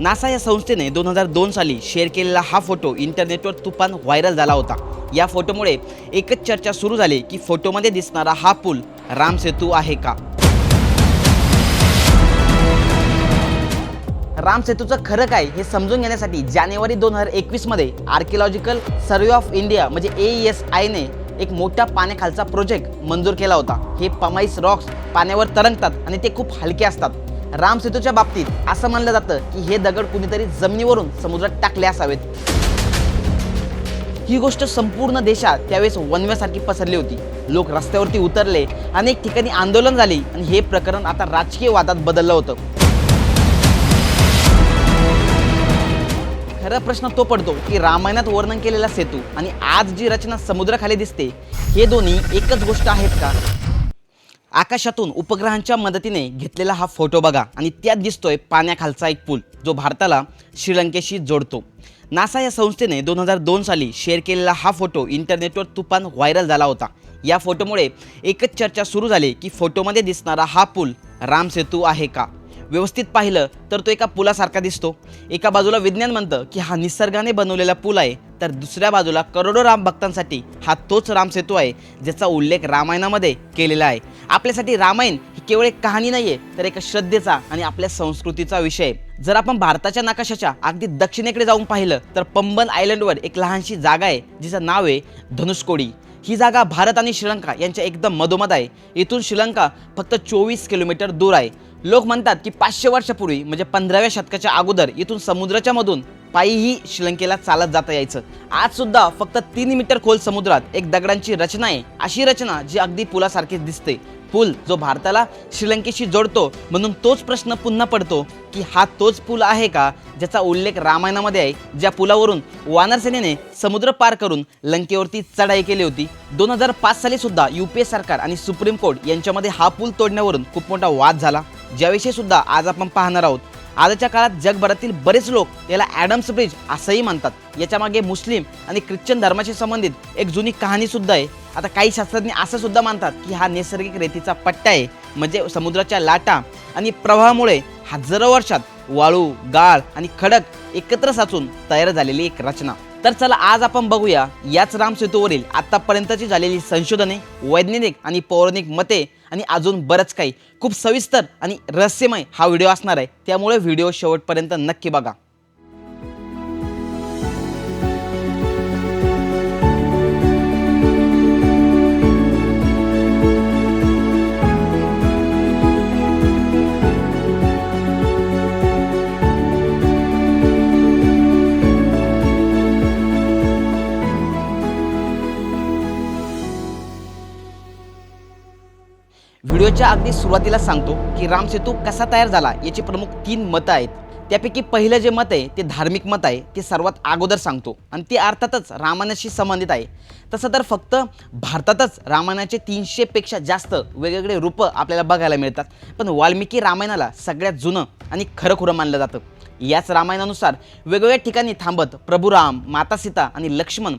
NASA या संस्थेने दोन हजार दोन साली शेअर केलेला हा फोटो इंटरनेटवर तुफान व्हायरल झाला होता. या फोटोमुळे एकच चर्चा सुरू झाली की फोटोमध्ये दिसणारा हा पूल राम सेतू आहे का? राम सेतूचं खरं काय हे समजून घेण्यासाठी जानेवारी दोन हजार एकवीसमध्ये आर्किओलॉजिकल सर्वे ऑफ इंडिया म्हणजे ए एस आयने एक मोठा पाण्याखालचा प्रोजेक्ट मंजूर केला होता. हे पमाईस रॉक्स पाण्यावर तरंगतात आणि ते खूप हलके असतात. राम सेतूच्या बाबतीत असं मानलं जातं की हे दगड कुणीतरी जमिनीवरून समुद्रात टाकले असावेत. ही गोष्ट संपूर्ण देशात त्यावेळेस वनव्यासारखी पसरली होती. लोक रस्त्यावरती उतरले अनेक ठिकाणी आंदोलन झाली आणि हे प्रकरण आता राजकीय वादात बदललं होतं. खरा प्रश्न तो पडतो की रामायणात वर्णन केलेला सेतू आणि आज जी रचना समुद्राखाली दिसते हे दोन्ही एकच गोष्ट आहेत का? आकाशातून उपग्रहांच्या मदतीने घेतलेला हा फोटो बघा. आणि त्यात दिसतोय पाण्याखालचा एक पूल जो भारताला श्रीलंकेशी जोडतो. नासा या संस्थेने दोन हजार दोन साली शेअर केलेला हा फोटो इंटरनेटवर तुफान व्हायरल झाला होता. या फोटोमुळे एकच चर्चा सुरू झाली की फोटोमध्ये दिसणारा हा पूल राम सेतू आहे का? व्यवस्थित पाहिलं तर तो एका पुलासारखा दिसतो. एका बाजूला विज्ञान म्हणतं की हा निसर्गाने बनवलेला पूल आहे तर दुसऱ्या बाजूला करोडो राम भक्तांसाठी हा तोच रामसेतू आहे ज्याचा उल्लेख रामायणामध्ये केलेला आहे. आपल्यासाठी रामायण ही केवळ एक कहाणी नाही आहे तर एका श्रद्धेचा आणि आपल्या संस्कृतीचा विषय आहे. जर आपण भारताच्या नकाशाच्या अगदी दक्षिणेकडे जाऊन पाहिलं तर पंबन आयलंडवर एक लहानशी जागा आहे जिचं नाव आहे धनुषकोडी. ही जागा भारत आणि श्रीलंका यांच्या एकदम मधोमध आहे. इथून श्रीलंका फक्त चोवीस किलोमीटर दूर आहे. लोक म्हणतात की पाचशे वर्षापूर्वी म्हणजे पंधराव्या शतकाच्या अगोदर इथून समुद्राच्या मधून पायीही श्रीलंकेला चालत जाता यायचं. आज सुद्धा फक्त तीन मीटर खोल समुद्रात एक दगडांची रचना आहे. अशी रचना जी अगदी पुलासारखीच दिसते. पूल जो भारताला श्रीलंकेशी जोडतो म्हणून तोच प्रश्न पुन्हा पडतो की हा तोच पूल आहे का ज्याचा उल्लेख रामायणामध्ये आहे ज्या पुलावरून वानरसेनेने समुद्र पार करून लंकेवरती चढाई केली होती. दोन हजार पाच साली सुद्धा यू पी ए सरकार आणि सुप्रीम कोर्ट यांच्यामध्ये हा पूल तोडण्यावरून खूप मोठा वाद झाला. ज्याविषयी सुद्धा आज आपण पाहणार आहोत. आजच्या काळात जगभरातील बरेच लोक याला ॲडम्स ब्रिज असंही म्हणतात. याच्यामागे मुस्लिम आणि ख्रिश्चन धर्माशी संबंधित एक जुनी कहाणी सुद्धा आहे. आता काही शास्त्रज्ञ असं सुद्धा मानतात की हा नैसर्गिक रेतीचा पट्टा आहे म्हणजे समुद्राच्या लाटा आणि प्रवाहामुळे हजारो वर्षात वाळू गाळ आणि खडक एकत्र साचून तयार झालेली एक रचना. तर चला आज आपण बघूया. याच रामसेतूवरील आतापर्यंतची झालेली संशोधने वैज्ञानिक आणि पौराणिक मते आणि अजून बरंच काही. खूप सविस्तर आणि रहस्यमय हा व्हिडिओ असणार आहे. त्यामुळे व्हिडिओ शेवटपर्यंत नक्की बघा. व्हिडिओच्या अगदी सुरुवातीला सांगतो की राम सेतू कसा तयार झाला याची प्रमुख तीन मतं आहेत. त्यापैकी पहिलं जे मत आहे ते धार्मिक मत आहे ते सर्वात अगोदर सांगतो. आणि ते अर्थातच रामायणाशी संबंधित आहे. तसं तर फक्त भारतातच रामायणाचे तीनशेपेक्षा जास्त वेगवेगळे रूपं आपल्याला बघायला मिळतात. पण वाल्मिकी रामायणाला सगळ्यात जुनं आणि खरं खुरं मानलं जातं. याच रामायणानुसार वेगवेगळ्या ठिकाणी थांबत प्रभू राम माता सीता आणि लक्ष्मण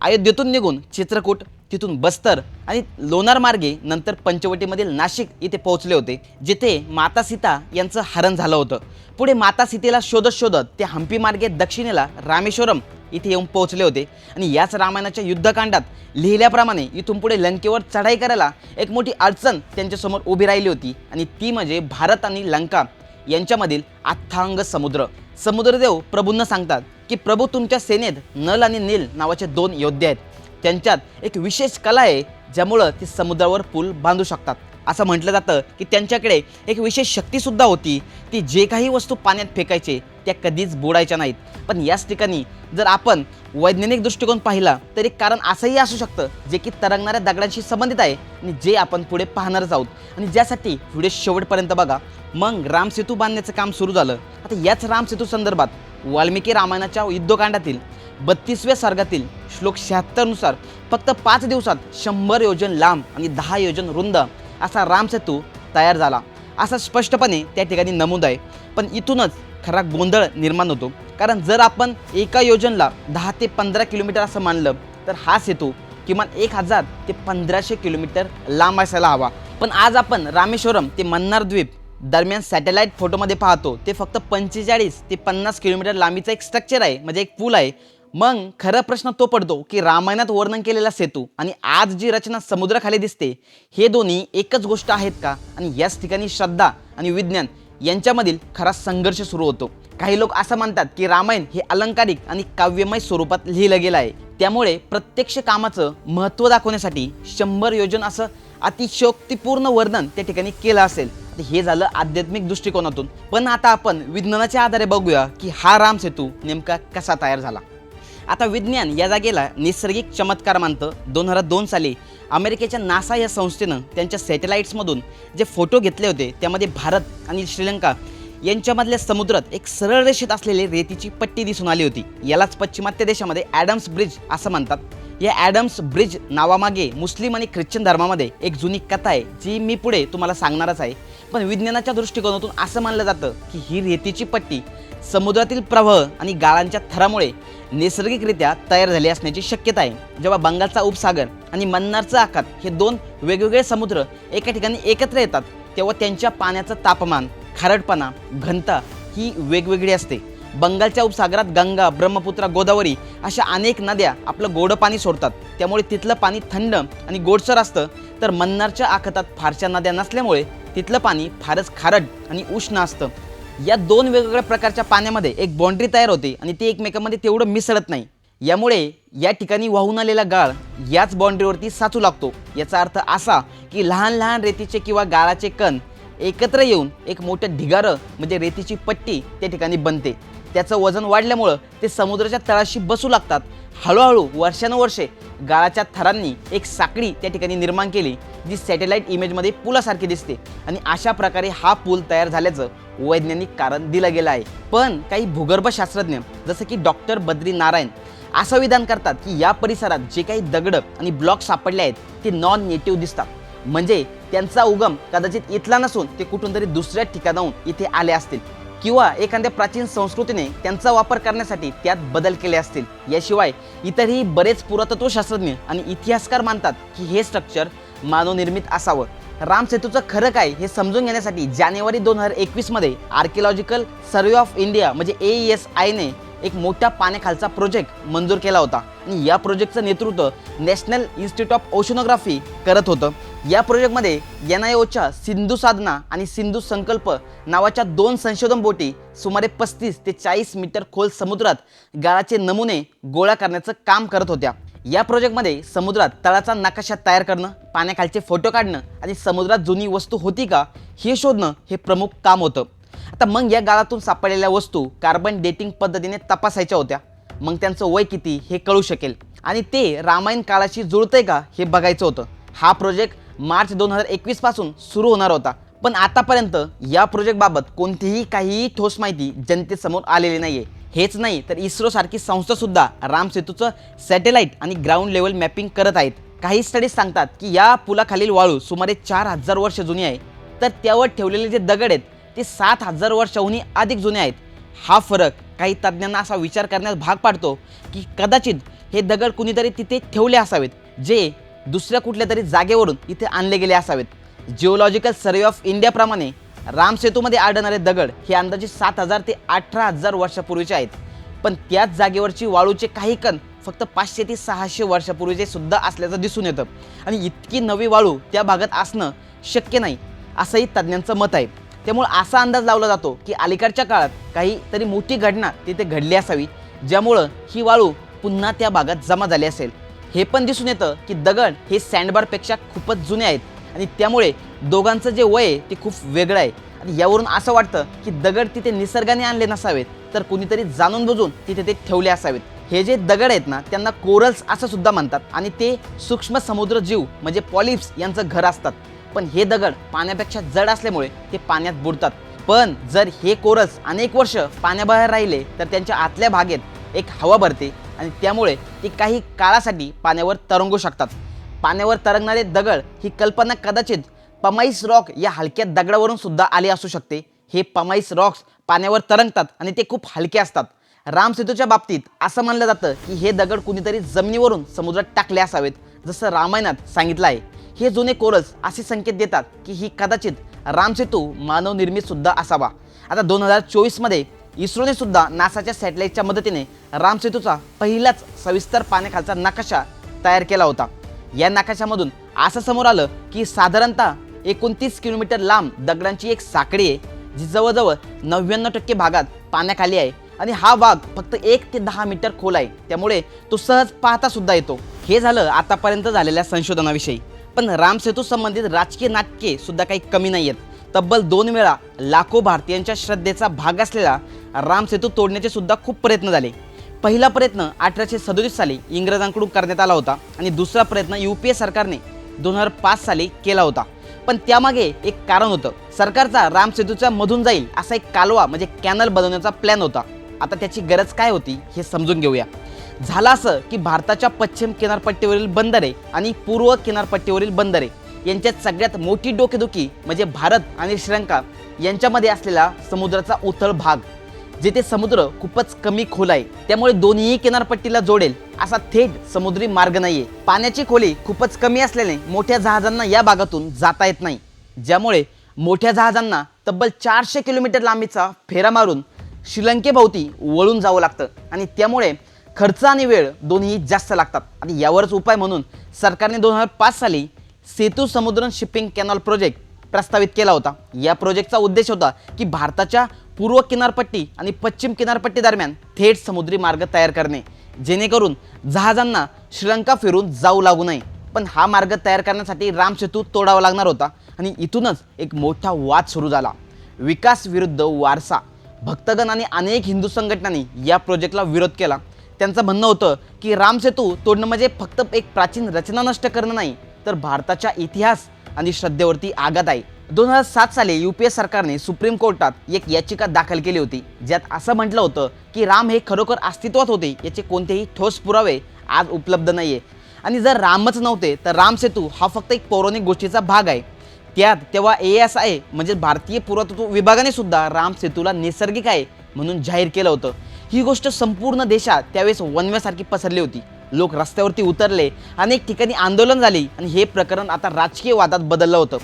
अयोध्येतून निघून चित्रकूट तिथून बस्तर आणि लोणार मार्गे नंतर पंचवटीमधील नाशिक इथे पोहोचले होते जिथे माता सीता यांचं हरण झालं होतं. पुढे माता सीतेला शोधत शोधत ते हम्पी मार्गे दक्षिणेला रामेश्वरम इथे येऊन पोहोचले होते. आणि याच रामायणाच्या युद्धकांडात लिहिल्याप्रमाणे इथून पुढे लंकेवर चढाई करायला एक मोठी अडचण त्यांच्यासमोर उभी राहिली होती. आणि ती म्हणजे भारत आणि लंका यांच्यामधील अथांग समुद्र. समुद्रदेव प्रभूंना सांगतात की प्रभू तुमच्या सेनेत नल आणि नील नावाचे दोन योद्धे आहेत. त्यांच्यात एक विशेष कला आहे ज्यामुळं ते समुद्रावर पूल बांधू शकतात. असं म्हटलं जातं की त्यांच्याकडे एक विशेष शक्तीसुद्धा होती. ती जे काही वस्तू पाण्यात फेकायचे त्या कधीच बुडायच्या नाहीत. पण याच ठिकाणी जर आपण वैज्ञानिक दृष्टिकोन पाहिला तर एक कारण असंही असू शकतं जे की तरंगणाऱ्या दगडांशी संबंधित आहे आणि जे आपण पुढे पाहणारच आहोत. आणि ज्यासाठी व्हिडिओ शेवटपर्यंत बघा. मग रामसेतू बांधण्याचं काम सुरू झालं. आता याच रामसेतू संदर्भात वाल्मिकी रामायणाच्या युद्धकांडातील बत्तीसव्या सर्गातील श्लोक शहात्तरनुसार फक्त पाच दिवसात शंभर योजन लांब आणि दहा योजन रुंद असा रामसेतू तयार झाला. असा स्पष्टपणे त्या ठिकाणी नमूद आहे. पण इथूनच खरा गोंधळ निर्माण होतो. कारण जर आपण एका योजनला दहा ते पंधरा किलोमीटर असं मानलं तर हा सेतू किमान एक हजार ते पंधराशे किलोमीटर लांब असायला हवा. पण आज आपण रामेश्वरम ते मन्नार द्वीप दरम्यान सॅटेलाईट फोटोमध्ये पाहतो. ते फक्त पंचेचाळीस ते पन्नास किलोमीटर लांबीचं एक स्ट्रक्चर आहे. म्हणजे एक पूल आहे. मग खरा प्रश्न तो पडतो की रामायणात वर्णन केलेला सेतू आणि आज जी रचना समुद्राखाली दिसते हे दोन्ही एकच गोष्ट आहेत का? आणि याच ठिकाणी श्रद्धा आणि विज्ञान यांच्यामधील खरा संघर्ष सुरू होतो. काही लोक असं मानतात की रामायण हे अलंकारिक आणि काव्यमय स्वरूपात लिहिलं गेलं आहे. त्यामुळे प्रत्यक्ष कामाचं महत्त्व दाखवण्यासाठी शंभर योजन असं अतिशयोक्तीपूर्ण वर्णन त्या ठिकाणी केलं असेल. तर हे झालं आध्यात्मिक दृष्टिकोनातून. पण आता आपण विज्ञानाच्या आधारे बघूया की हा राम सेतू नेमका कसा तयार झाला. आता विज्ञान या जागेला नैसर्गिक चमत्कार मानतं. दोन हजार दोन साली अमेरिकेच्या नासा या संस्थेनं त्यांच्या सॅटेलाईट्समधून जे फोटो घेतले होते त्यामध्ये भारत आणि श्रीलंका यांच्यामधल्या समुद्रात एक सरळ रेषेत असलेली रेतीची पट्टी दिसून आली होती. यालाच पश्चिमात्य देशामध्ये ॲडम्स ब्रिज असं म्हणतात. या ॲडम्स ब्रिज नावामागे मुस्लिम आणि ख्रिश्चन धर्मामध्ये एक जुनी कथा आहे जी मी पुढे तुम्हाला सांगणारच आहे. पण विज्ञानाच्या दृष्टिकोनातून असं मानलं जातं की ही रेतीची पट्टी समुद्रातील प्रवाह आणि गाळांच्या थरामुळे नैसर्गिकरित्या तयार झाले असण्याची शक्यता आहे. जेव्हा बंगालचा उपसागर आणि मन्नारचं आखात हे दोन वेगवेगळे समुद्र एका ठिकाणी एकत्र येतात तेव्हा त्यांच्या पाण्याचं तापमान खारटपणा घनता ही वेगवेगळी असते. बंगालच्या उपसागरात गंगा ब्रह्मपुत्रा गोदावरी अशा अनेक नद्या आपलं गोडं पाणी सोडतात. त्यामुळे तिथलं पाणी थंड आणि गोडसर असतं. तर मन्नारच्या आखातात फारशा नद्या नसल्यामुळे तिथलं पाणी फारच खारट आणि उष्ण असतं. या दोन वेगवेगळ्या प्रकारच्या पाण्यामध्ये एक बाँड्री तयार होते आणि ती एकमेकांमध्ये तेवढं मिसळत नाही. यामुळे या ठिकाणी वाहून आलेला गाळ याच बाँड्रीवरती साचू लागतो. याचा अर्थ असा की लहान लहान रेतीचे किंवा गाळाचे कण एकत्र येऊन एक मोठं ढिगारं म्हणजे रेतीची पट्टी त्या ठिकाणी बनते. त्याचं वजन वाढल्यामुळं ते समुद्राच्या तळाशी बसू लागतात. हळूहळू वर्षानुवर्षे गाळाच्या थरांनी एक साखळी त्या ठिकाणी निर्माण केली जी सॅटेलाईट इमेजमध्ये पुलासारखी दिसते. आणि अशा प्रकारे हा पूल तयार झाल्याचं वैज्ञानिक कारण दिलं गेलं आहे. पण काही भूगर्भशास्त्रज्ञ जसं की डॉक्टर बद्री नारायण असं विधान करतात की या परिसरात जे काही दगड आणि ब्लॉक सापडले आहेत ते नॉन नेटिव्ह दिसतात. म्हणजे त्यांचा उगम कदाचित इथला नसून ते कुठून तरी दुसऱ्या ठिकाणाहून इथे आले असतील. किंवा एखाद्या प्राचीन संस्कृतीने त्यांचा वापर करण्यासाठी त्यात बदल केले असतील. याशिवाय इतरही बरेच पुरातत्वशास्त्रज्ञ आणि इतिहासकार मानतात की हे स्ट्रक्चर मानवनिर्मित असावं. राम सेतूचं खरं काय हे समजून घेण्यासाठी जानेवारी दोन हजार एकवीसमध्ये आर्किओलॉजिकल सर्वे ऑफ इंडिया म्हणजे ए एस आयने एक मोठ्या पाण्याखालचा प्रोजेक्ट मंजूर केला होता. आणि या प्रोजेक्टचं नेतृत्व नॅशनल इन्स्टिट्यूट ऑफ ओशनोग्राफी करत होतं. या प्रोजेक्टमध्ये एन आय ओच्या सिंधू साधना आणि सिंधू संकल्प नावाच्या दोन संशोधन बोटी सुमारे पस्तीस ते चाळीस मीटर खोल समुद्रात गाळाचे नमुने गोळा करण्याचं काम करत होत्या. या प्रोजेक्टमध्ये समुद्रात तळाचा नकाशा तयार करणं पाण्याखालचे फोटो काढणं आणि समुद्रात जुनी वस्तू होती का हे शोधणं हे प्रमुख काम होतं. आता मग या गाळातून सापडलेल्या वस्तू कार्बन डेटिंग पद्धतीने तपासायच्या होत्या. मग त्यांचं वय किती हे कळू शकेल. आणि ते रामायण काळाशी जुळतंय का हे बघायचं होतं. हा प्रोजेक्ट मार्च दोन हजार एकवीसपासून सुरू होणार होता. पण आतापर्यंत या प्रोजेक्टबाबत कोणतीही काहीही ठोस माहिती जनतेसमोर आलेली नाही आहे हेच नाही तर इस्रोसारखी संस्थासुद्धा रामसेतूचं सॅटेलाईट आणि ग्राउंड लेवल मॅपिंग करत आहेत. काही स्टडीज सांगतात की या पुलाखालील वाळू सुमारे चार हजार वर्ष जुनी आहे. तर त्यावर ठेवलेले जे दगड आहेत ते सात हजार वर्षाहूनही अधिक जुने आहेत. हा फरक काही तज्ज्ञांना असा विचार करण्यास भाग पाडतो की कदाचित हे दगड कुणीतरी तिथे ठेवले असावेत जे दुसऱ्या कुठल्या तरी जागेवरून इथे आणले गेले असावेत. जिओलॉजिकल सर्वे ऑफ इंडियाप्रमाणे राम सेतूमध्ये आढळणारे दगड हे अंदाजे सात हजार ते अठरा हजार वर्षापूर्वीचे आहेत. पण त्याच जागेवरची वाळूचे काही कण फक्त पाचशे ते सहाशे वर्षापूर्वीचे सुद्धा असल्याचं दिसून येतं. आणि इतकी नवी वाळू त्या भागात असणं शक्य नाही असंही तज्ज्ञांचं मत आहे. त्यामुळे असा अंदाज लावला जातो की अलीकडच्या काळात काहीतरी मोठी घटना तिथे घडली असावी ज्यामुळं ही वाळू पुन्हा त्या भागात जमा झाली असेल. हे पण दिसून येतं की दगड हे सँडबारपेक्षा खूपच जुने आहेत आणि त्यामुळे दोघांचं जे वय आहे ते खूप वेगळं आहे. आणि यावरून असं वाटतं की दगड तिथे निसर्गाने आणले नसावेत तर कुणीतरी जाणून बुजून तिथे ते ठेवले असावेत. हे जे दगड आहेत ना त्यांना कोरल्स असं सुद्धा म्हणतात आणि ते सूक्ष्म समुद्र जीव म्हणजे पॉलिप्स यांचं घर असतात. पण हे दगड पाण्यापेक्षा जड असल्यामुळे ते पाण्यात बुडतात. पण जर हे कोरल्स अनेक वर्ष पाण्याबाहेर राहिले तर त्यांच्या आतल्या भागेत एक हवा भरते आणि त्यामुळे ते काही काळासाठी पाण्यावर तरंगू शकतात. पाण्यावर तरंगणारे दगड ही कल्पना कदाचित पमाईस रॉक या हलक्या दगडावरून सुद्धा आले असू शकते. हे पमाईस रॉक्स पाण्यावर तरंगतात आणि ते खूप हलके असतात. राम सेतूच्या बाबतीत असं मानलं जातं की हे दगड कुणीतरी जमिनीवरून समुद्रात टाकले असावेत जसं रामायणात सांगितलं आहे. हे जुने कोरस असे संकेत देतात की ही कदाचित रामसेतू मानवनिर्मित सुद्धा असावा. आता दोन हजार चोवीसमध्ये इस्रोने सुद्धा नासाच्या सॅटेलाईटच्या मदतीने रामसेतूचा पहिलाच सविस्तर पाण्याखालचा नकाशा तयार केला होता. या नकाशामधून असं समोर आलं की साधारणतः एकोणतीस किलोमीटर लांब दगडांची एक साखळी आहे जी जवळजवळ नव्याण्णव टक्के भागात पाण्याखाली आहे आणि हा भाग फक्त एक ते दहा मीटर खोल आहे. त्यामुळे तो सहज पाहता सुद्धा येतो. हे झालं आतापर्यंत झालेल्या संशोधनाविषयी. पण रामसेतू संबंधित राजकीय नाटके सुद्धा काही कमी नाही आहेत. तब्बल दोन वेळा लाखो भारतीयांच्या श्रद्धेचा भाग असलेला रामसेतू तोडण्याचे सुद्धा खूप प्रयत्न झाले. पहिला प्रयत्न अठराशे सदोतीस साली इंग्रजांकडून करण्यात आला होता आणि दुसरा प्रयत्न यू पी ए सरकारने दोन हजार पाच साली केला होता. पण त्यामागे एक कारण होतं. सरकारचा रामसेतूच्या मधून जाईल असा एक कालवा म्हणजे कॅनल बनवण्याचा प्लॅन होता. आता त्याची गरज काय होती हे समजून घेऊया. झालं असं की भारताच्या पश्चिम किनारपट्टीवरील बंदरे आणि पूर्व किनारपट्टीवरील बंदरे यांच्यात सगळ्यात मोठी डोकेदुखी म्हणजे भारत आणि श्रीलंका यांच्यामध्ये असलेला समुद्राचा उथळ भाग. जेथे समुद्र खूपच कमी खोल आहे त्यामुळे दोन्ही किनारपट्टीला जोडेल असा थेट समुद्री मार्ग नाहीये. पाण्याची खोली खूपच कमी असल्याने मोठ्या जहाजांना या भागातून जाता येत नाही. ज्यामुळे मोठ्या जहाजांना तब्बल चारशे किलोमीटर लांबीचा फेरा मारून श्रीलंकेभोवती वळून जावं लागतं आणि त्यामुळे खर्च आणि वेळ दोन्ही जास्त लागतात. आणि यावरच उपाय म्हणून सरकारने दोन हजार पाच साली सेतू समुद्र शिपिंग कॅनॉल प्रोजेक्ट प्रस्तावित केला होता. या प्रोजेक्टचा उद्देश होता की भारताच्या पूर्व किनारपट्टी आणि पश्चिम किनारपट्टी दरम्यान थेट समुद्री मार्ग तयार करणे जेणेकरून जहाजांना श्रीलंका फिरून जाऊ लागू नये. पण हा मार्ग तयार करण्यासाठी रामसेतू तोडावा लागणार होता आणि इथूनच एक मोठा वाद सुरू झाला. विकास विरुद्ध वारसा. भक्तगण आणि अनेक हिंदू संघटनांनी या प्रोजेक्टला विरोध केला. त्यांचं म्हणणं होतं की रामसेतू तोडणं म्हणजे फक्त एक प्राचीन रचना नष्ट करणं नाही तर भारताच्या इतिहास आणि श्रद्धेवरती आघात आहे. दोन हजार सात साली यू पी ए सरकारने सुप्रीम कोर्टात एक याचिका दाखल केली होती ज्यात असं म्हटलं होतं की राम हे खरोखर अस्तित्वात होते याचे कोणतेही ठोस पुरावे आज उपलब्ध नाही आहे आणि जर रामच नव्हते तर राम सेतू हा फक्त एक पौराणिक गोष्टीचा भाग आहे. त्यात तेव्हा ए एस आय म्हणजे भारतीय पुरातत्व विभागाने सुद्धा राम सेतूला नैसर्गिक आहे म्हणून जाहीर केलं होतं. ही गोष्ट संपूर्ण देशात त्यावेळेस वनव्यासारखी पसरली होती. लोक रस्त्यावरती उतरले अनेक ठिकाणी आंदोलन झाली आणि हे प्रकरण आता राजकीय वादात बदललं होतं.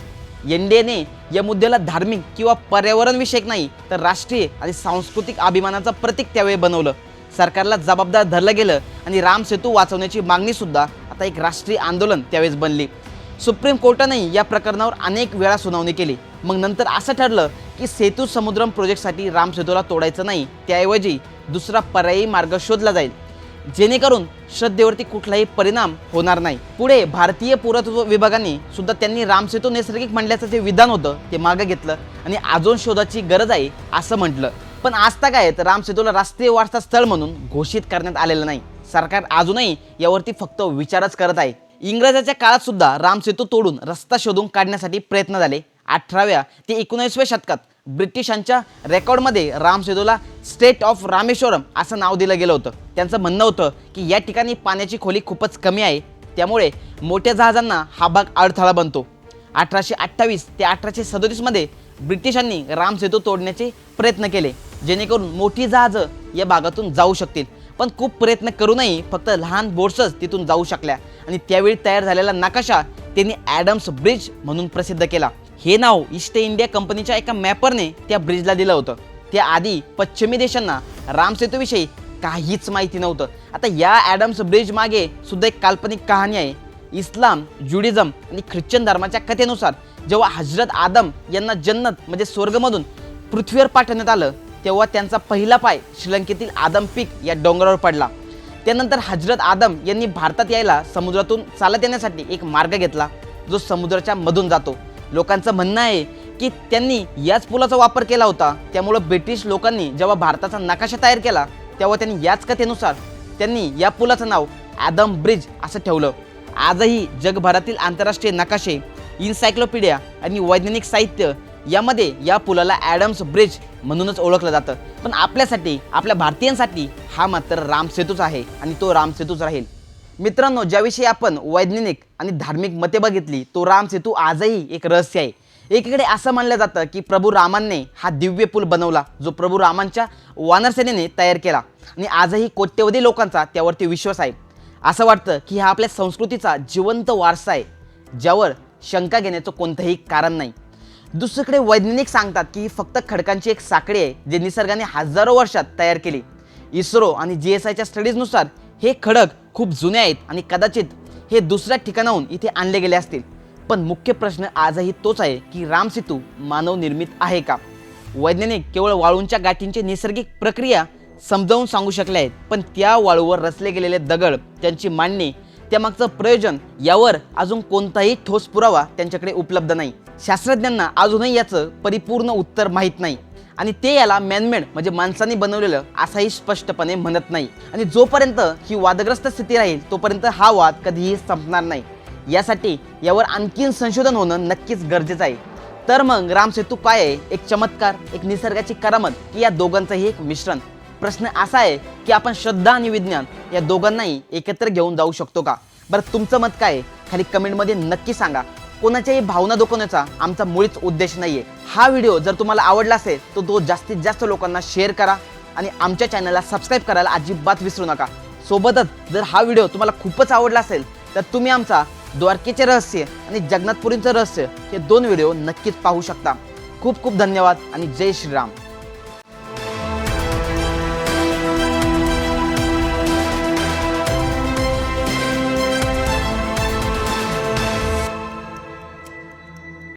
एन डी एने या मुद्द्याला धार्मिक किंवा पर्यावरणविषयक नाही तर राष्ट्रीय आणि सांस्कृतिक अभिमानाचं प्रतीक त्यावेळी बनवलं. सरकारला जबाबदार धरलं गेलं आणि राम सेतू वाचवण्याची मागणीसुद्धा आता एक राष्ट्रीय आंदोलन त्यावेळेस बनली. सुप्रीम कोर्टानेही या प्रकरणावर अनेक वेळा सुनावणी केली. मग नंतर असं ठरलं की सेतू समुद्रम प्रोजेक्टसाठी राम सेतूला तोडायचं नाही त्याऐवजी दुसरा पर्यायी मार्ग शोधला जाईल. जेणेकरून श्रद्धेवरती कुठलाही परिणाम होणार नाही. पुढे भारतीय पुरातत्व विभागाने सुद्धा त्यांनी रामसेतू नैसर्गिक म्हणल्याचं जे विधान होतं ते मागं घेतलं आणि अजून शोधाची गरज आहे असं म्हटलं. पण आजता काय तर रामसेतूला राष्ट्रीय वारसा स्थळ म्हणून घोषित करण्यात आलेलं नाही. सरकार अजूनही यावरती फक्त विचारच करत आहे. इंग्रजाच्या काळात सुद्धा रामसेतू तोडून रस्ता शोधून काढण्यासाठी प्रयत्न झाले. अठराव्या ते एकोणीसव्या शतकात ब्रिटिशांच्या रेकॉर्डमध्ये रामसेतूला स्टेट ऑफ रामेश्वरम असं नाव दिलं गेलं होतं. त्यांचं म्हणणं होतं की या ठिकाणी पाण्याची खोली खूपच कमी आहे. त्यामुळे मोठ्या जहाजांना हा भाग अडथळा बनतो. अठराशे अठ्ठावीस ते अठराशे सदोतीसमध्ये ब्रिटिशांनी रामसेतू तोडण्याचे प्रयत्न केले जेणेकरून मोठी जहाजं या भागातून जाऊ शकतील. पण खूप प्रयत्न करूनही फक्त लहान बोट्सच तिथून जाऊ शकल्या. आणि त्यावेळी तयार झालेला नकाशा त्यांनी ॲडम्स ब्रिज म्हणून प्रसिद्ध केला. हे नाव ईस्ट इंडिया कंपनीच्या एका मॅपरने त्या ब्रिजला दिलं होतं. त्याआधी पश्चिमी देशांना रामसेतूविषयी काहीच माहिती नव्हतं. आता या ॲडम्स ब्रिज मागे सुद्धा एक काल्पनिक कहाणी आहे. इस्लाम ज्युडिझम आणि ख्रिश्चन धर्माच्या कथेनुसार जेव्हा हजरत आदम यांना जन्नत म्हणजे स्वर्गमधून पृथ्वीवर पाठवण्यात आलं तेव्हा त्यांचा पहिला पाय श्रीलंकेतील आदम पीक या डोंगरावर पडला. त्यानंतर हजरत आदम यांनी भारतात यायला समुद्रातून चालत येण्यासाठी एक मार्ग घेतला जो समुद्राच्या मधून जातो. लोकांचं म्हणणं आहे की त्यांनी याच पुलाचा वापर केला होता. त्यामुळं ब्रिटिश लोकांनी जेव्हा भारताचा नकाशा तयार केला तेव्हा त्यांनी याच कथेनुसार त्यांनी या पुलाचं नाव ॲदम ब्रिज असं ठेवलं. आजही जगभरातील आंतरराष्ट्रीय नकाशे इन्सायक्लोपीडिया आणि वैज्ञानिक साहित्य यामध्ये या पुलाला ॲडम्स ब्रिज म्हणूनच ओळखलं जातं. पण आपल्यासाठी आपल्या भारतीयांसाठी हा मात्र रामसेतूच आहे आणि तो रामसेतूच राहील. मित्रांनो ज्याविषयी आपण वैज्ञानिक आणि धार्मिक मते बघितली तो रामसेतू आजही एक रहस्य आहे. एकीकडे असं मानलं जातं की प्रभू रामांनी हा दिव्य पूल बनवला जो प्रभू रामांच्या वानरसेनेने तयार केला. आणि आजही कोट्यवधी लोकांचा त्यावरती विश्वास आहे. असं वाटतं की हा आपल्या संस्कृतीचा जिवंत वारसा आहे ज्यावर शंका घेण्याचं कोणतंही कारण नाही. दुसरीकडे वैज्ञानिक सांगतात की ही फक्त खडकांची एक साखळी आहे जे निसर्गाने हजारो वर्षात तयार केली. इस्रो आणि जी एस आयच्या स्टडीजनुसार हे खडक खूप जुने आहेत आणि कदाचित हे दुसऱ्या ठिकाणाहून इथे आणले गेले असतील. पण मुख्य प्रश्न आजही तोच आहे की रामसेतू मानवनिर्मित आहे का? वैज्ञानिक केवळ वाळूंच्या गाठींची नैसर्गिक प्रक्रिया समजावून सांगू शकले आहेत पण त्या वाळूवर रचले गेलेले दगड त्यांची मांडणी त्यामागचं प्रयोजन यावर अजून कोणताही ठोस पुरावा त्यांच्याकडे उपलब्ध नाही. शास्त्रज्ञांना अजूनही याचं परिपूर्ण उत्तर माहीत नाही. आणि ते याला मॅनमेड म्हणजे माणसाने बनवलेलं असाही स्पष्टपणे म्हणत नाही. आणि जोपर्यंत ही वादग्रस्त स्थिती राहील तोपर्यंत हा वाद कधीही संपणार नाही. यासाठी यावर आणखीन संशोधन होणं नक्कीच गरजेचं आहे. तर मग रामसेतू काय आहे? एक चमत्कार एक निसर्गाची करामत की या दोघांचंही एक मिश्रण? प्रश्न असा आहे की आपण श्रद्धा आणि विज्ञान या दोघांनाही एकत्र घेऊन जाऊ शकतो का? बरं तुमचं मत काय आहे? खाली कमेंटमध्ये नक्की सांगा. कोणाच्याही भावना दुखवण्याचा आमचा मुळीच उद्देश नाहीये. हा व्हिडिओ जर तुम्हाला आवडला असेल तर तो जास्तीत जास्त लोकांना शेअर करा आणि आमच्या चॅनलला सबस्क्राईब करायला अजिबात विसरू नका. सोबतच जर हा व्हिडिओ तुम्हाला खूपच आवडला असेल तर तुम्ही आमचा द्वारकेचे रहस्य आणि जगन्नाथपुरींचं रहस्य हे दोन व्हिडिओ नक्कीच पाहू शकता. खूप खूप धन्यवाद आणि जय श्रीराम.